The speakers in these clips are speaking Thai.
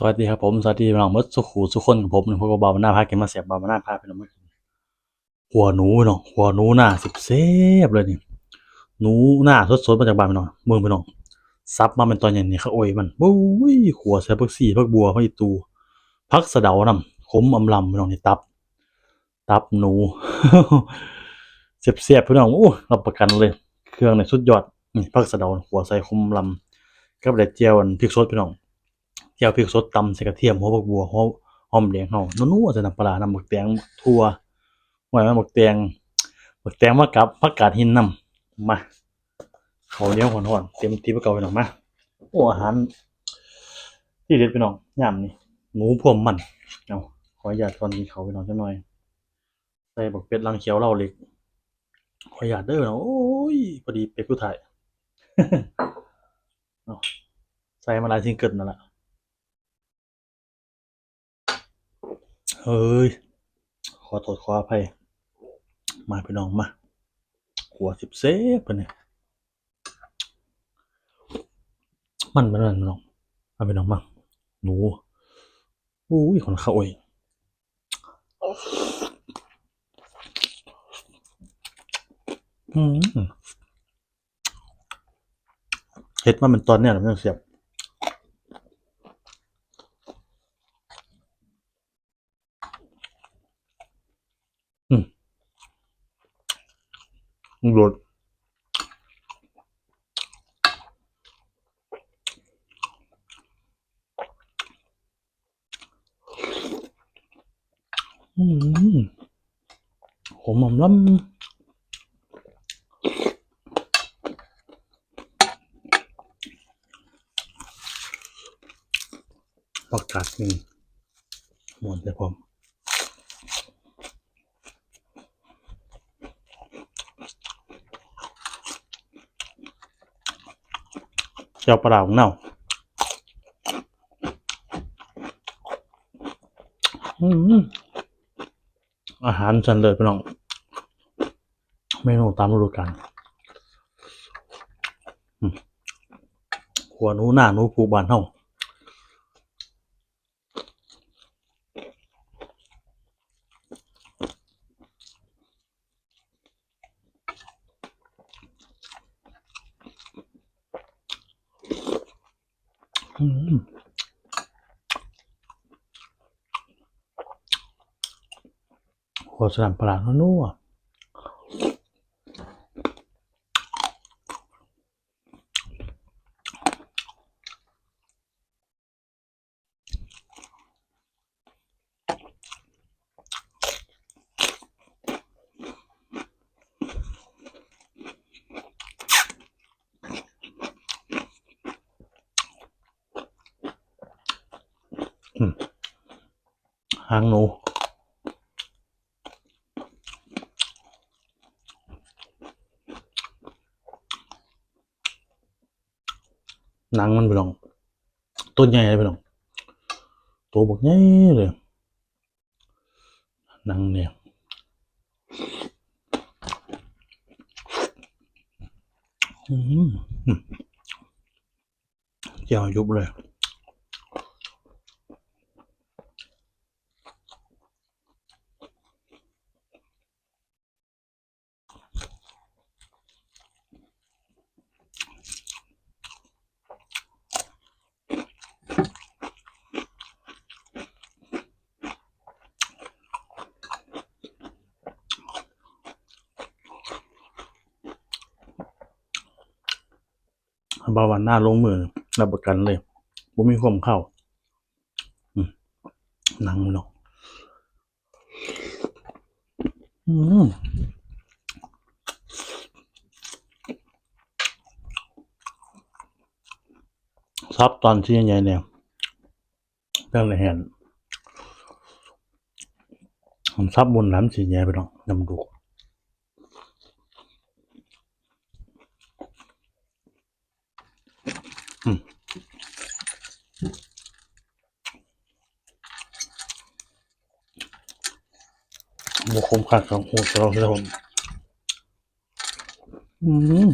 สวัสดีครับผมสวัสดีน้องมื่อสุขูสุคนกับผมหนึ่งพวกบาบานาพาเกมมาเสียบบาบานาพาพี่น้องมากินหัวหนูน้องหัวหนูหน้าสิบเซฟเลยนี่หนูหน้าสดๆมาจากบ้านพี่น้องเมืองพี่น้องซับมาเป็นตอนเย็นนี่เขาโอยมันบุ้ยขัวใส่พักซี่พักบัวพักอีตูพักสะเดานำขมอำลำพี่น้องนี่ตับ ตับหนูเสียบเสียบๆพี่น้องโอ้รับประกันเลย เครื่องในสุดยอดนี่พักสะเดาขัวใส่ขมอำลำกับเด็ดเจียวอันพริกสดพี่น้อง เจียวพริกสดตำใส่กระเทียมหัวบักบัวหอมหอมแดงเฮานัวๆใส่น้ำปลาน้ำบักแตงทั่วไว้มาบักแตงบักแตงมากับผักกาดหินนำมาเขาเหนียวหอนๆเต็มที่ไปเก่าไปหน่องมาโอ้อาหารที่เด็ดไปหน้องยามนี่หมูพวมมันเอาขออนุญาตก่อนกินข้าไปหน้องจักหน่อยใส่บักเป็ดลังเขียวเหล้าเล็กขออนุญาตเด้อเนาะโอ้ยพอดีเป็ดผู้ถ่ายใส่มาลายซิงเกิลนั่นแหละ เฮ้ย ขอโทษขออภัย มาพี่น้องมา หัวสิบเซฟไปเนี่ยมันมันมันพี่น้องมาพี่น้องมา หนูอุ้ยคนเข้าโอ้ยอืมเฮ็ดมาเป็นตอนเนี่ยแล้วมันเสียบ รสอืมผมหอมล้ำประกาศนี่หมดเลยผมเจ้าปลาร้าของเน่าอืมอาหารฉันเลยพี่น้องเมนูตามฤดูกาลหัวหนูหน้าหนูผูบานเฮา หัวสลัมปลาร้านัว หางหนูหนังมันไปลองต้นใหญ่ไปลองตัวบกใหญ่เลยหนังเนี่ยอืมอืมเจียวยุบเลย บาวันหน้าลงมือรับประกันเลยบ่มีความเข้าอืมหนังมันเนาะอืมซับตอนที่ใหญ่ๆเนี่ยเรื่องอะไรเห็นผมซับบนน้ำสีใหญ่ไปเนาะน้ำดู ผักของหูสองลมอืม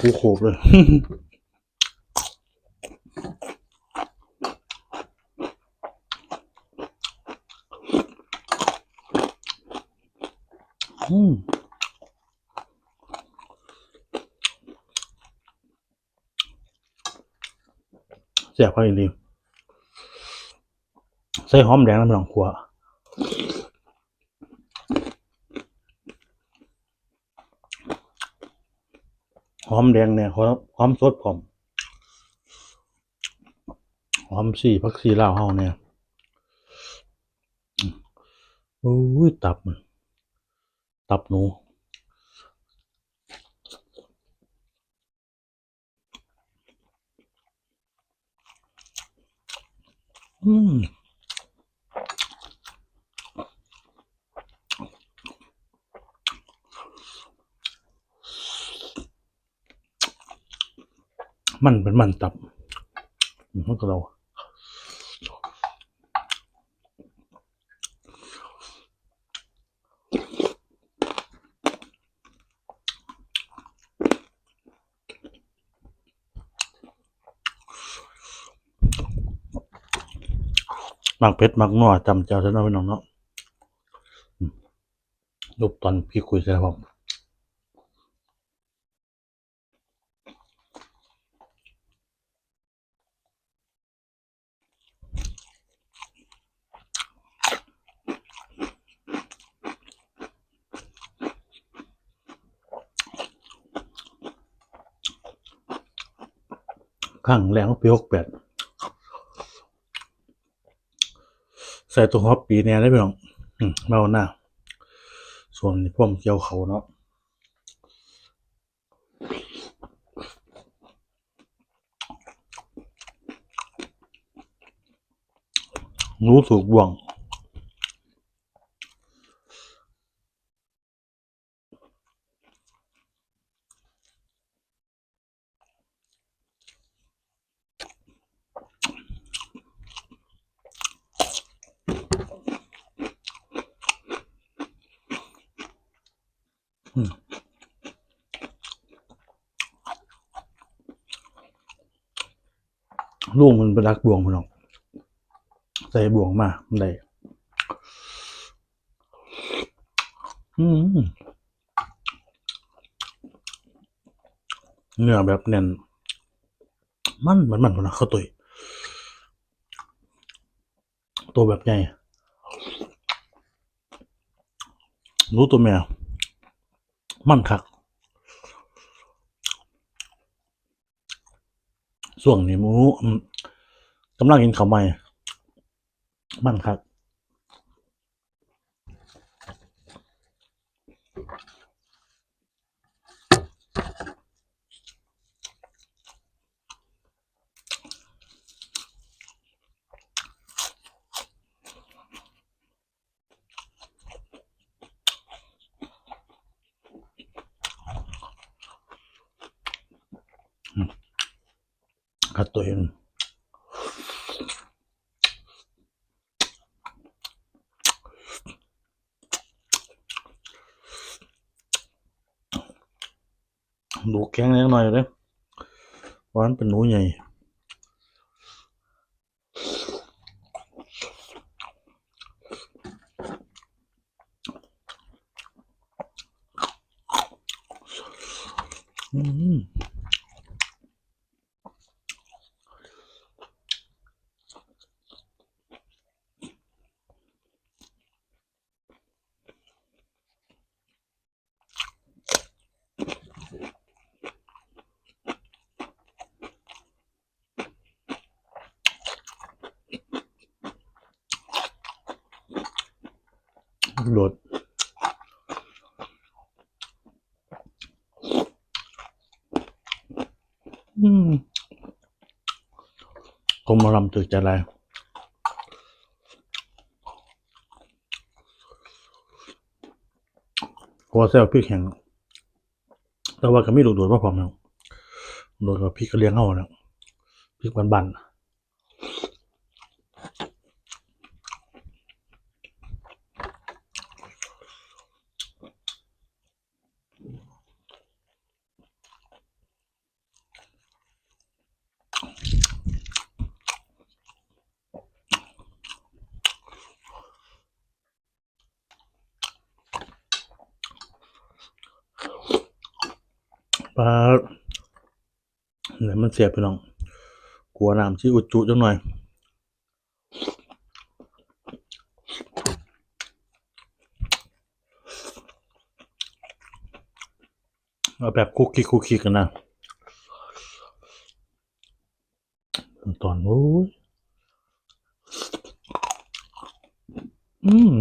กูโขบเลยอืมเสียบเข้าอีกทีใส่หอมแดงน้ำหนองขัว หอมแดงเนี่ยหอมหอมสดผมหอมสี่พักสีลาวเฮาเนี่ยโอ้ยตับ ตับหนูอืม มันเป็นมันตับมันก็เรามักเผ็ดมักนัวจำเจ้าซะหน่อยพี่น้องเนาะรูปตอนพี่คุยใช่ไหมผม ข้างแรงปีหกแปดใส่ตัวฮอปปีแน่ได้ไปหรองอืมเมาหน้าส่วนนี้พ่วมเกี่ยวเขาเนาะรู้ถูกบ่วง ลูกมันไปรักบ่วงพี่น้องใส่บ่วงมามันได้อืมเนื้อแบบแน่น มันเหมือนมันพนะข้าวตุยตัวแบบใหญ่รู้ตัวแมวมันคัก ส่วงนี้มูกำลังกินข้าวใหม่มันครับ คัดตัวเองดูแข็งเล็กหน่อยเลยเพราะมันเป็นหนูใหญ่อืม โหลด อืมคงมาลำตึกจะอะไรหัวเซลพี่แข็งแต่ว่าก็ไม่ดูดโดดว่าผมนะโดดกับพี่ก็เลี้ยงเอานะพี่บันบันๆ ปลาเนี่ยมันเสียบพี่น้อง กลัวน้ำที่อุจจุจังหน่อย เอาแบบคุกคิกคุกคิกกันนะ ตอนโอ้ยอืม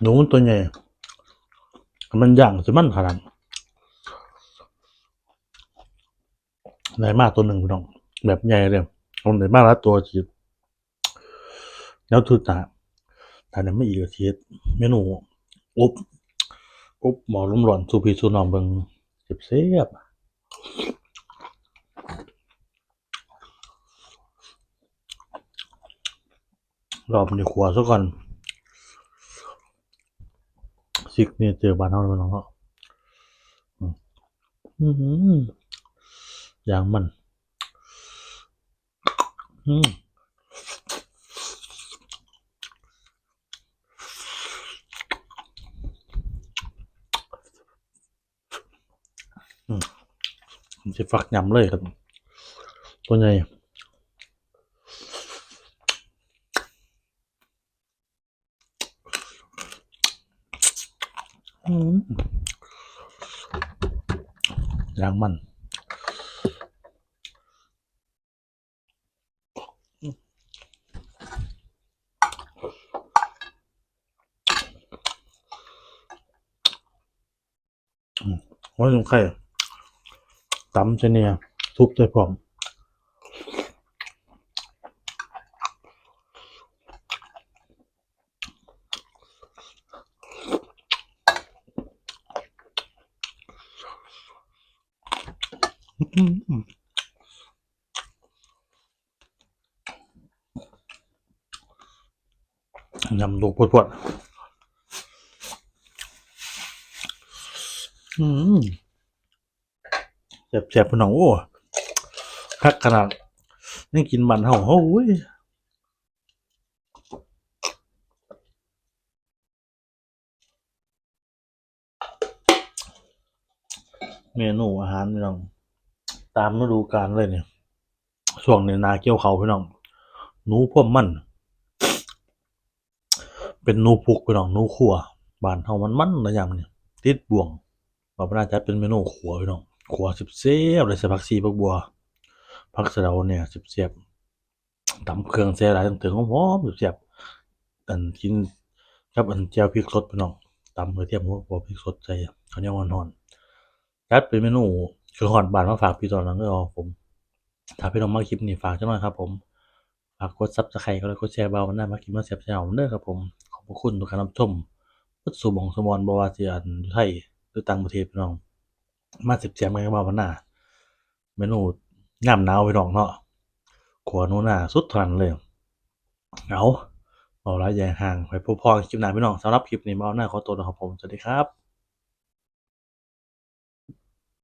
หนูตัวใหญ่ มันย่างจะมันขนาดไนมากตัวหนึ่งพี่น้อง แบบใหญ่เลยเอาไนมากแล้วตัวจีบแล้วทุตาแต่นั้นไม่อีกก็ชีสเมนูอบอบหมอลุ่มร้อนสูพีสูนองเบิงเจ็บเสียบรอบในี้ขวซะก่อน ซิกเนี่ยเจอบานเท่านั้นเนาะอืมอื้อหืออย่างมัน อืมผมจะฟักยำเลยครับ ตัวใหญ่ อืมอย่างมันว่าสงไข่ตำเสเนียทุบใส่พร้อมอืม ยำลูกพวดอืมแซ่บๆพี่น้องโอ้คักขนาดนี่กินมันเห่าโอ้ยเมนูอาหารพี่น้อง ตามฤดูกาลเลยเนี่ยช่วงนี้นาเกี่ยวเขาพี่น้องหนูพ่วมมัน เป็นนูพุกพี่น้องนูขัวบ้านเฮามันมันระยำเนี่ยติดบ่วงบาปน่าจะเป็นเมนูขัวพี่น้องขัวสิบเสียบเลยใส่ผักชีผักบัวผักสะเดาเนี่ยสิบเสียบตำเครื่องเสียหลายตั้งถึงหอมๆเสียบอันกินกับอันแจ่วพริกสดพี่น้องตำกระเทียมหัวบัวพริกสดใส่ข้าวเหนียวอ่อนๆจัดเป็นเมนูคือหอนบานมาฝากพี่ตอนนั้นก็เอาผมถ้าพี่น้องมาคลิปนี้ฝากจังหน่อยครับผมฝากกดซับสไครต์ก็แล้วกดแชร์เบาหน้ามากินมาเสียบแซวเด้อครับผม พระคุณทุกการรับชมพุทธสุบองสมรบวาเซียนอยู่ไทยหรือต่างประเทศพี่น้อง มาเสียบแซมกันมาวันหน้าเมนูน้ำหนาวพี่น้องเนาะขวานูหน้าสุดทันเลยเอาเอาละแย่ห่างไปพบพอคลิปหน้าพี่น้องสำหรับคลิปนี้เบาหน้าขอตัวนะครับผมสวัสดีครับ